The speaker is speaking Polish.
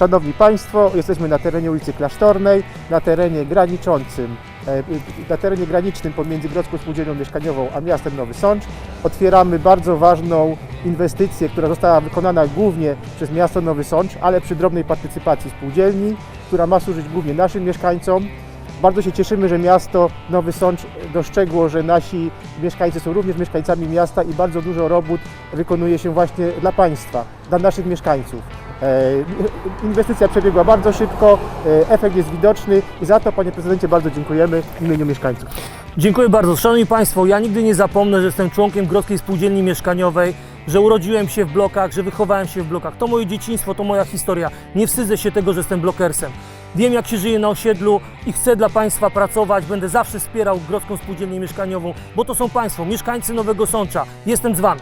Szanowni Państwo, jesteśmy na terenie ulicy Klasztornej, na terenie graniczącym, e, na terenie granicznym pomiędzy Grodzką Spółdzielnią Mieszkaniową a miastem Nowy Sącz. Otwieramy bardzo ważną inwestycję, która została wykonana głównie przez miasto Nowy Sącz, ale przy drobnej partycypacji spółdzielni, która ma służyć głównie naszym mieszkańcom. Bardzo się cieszymy, że miasto Nowy Sącz dostrzegło, że nasi mieszkańcy są również mieszkańcami miasta i bardzo dużo robót wykonuje się właśnie dla państwa, dla naszych mieszkańców. E, Inwestycja przebiegła bardzo szybko, e, efekt jest widoczny i za to, panie prezydencie, bardzo dziękujemy w imieniu mieszkańców. Dziękuję bardzo. Szanowni Państwo, ja nigdy nie zapomnę, że jestem członkiem Grodzkiej Spółdzielni Mieszkaniowej, że urodziłem się w blokach, że wychowałem się w blokach. To moje dzieciństwo, to moja historia. Nie wstydzę się tego, że jestem blokersem. Wiem, jak się żyje na osiedlu i chcę dla Państwa pracować. Będę zawsze wspierał Grodzką Spółdzielnię Mieszkaniową, bo to są Państwo, mieszkańcy Nowego Sącza. Jestem z Wami.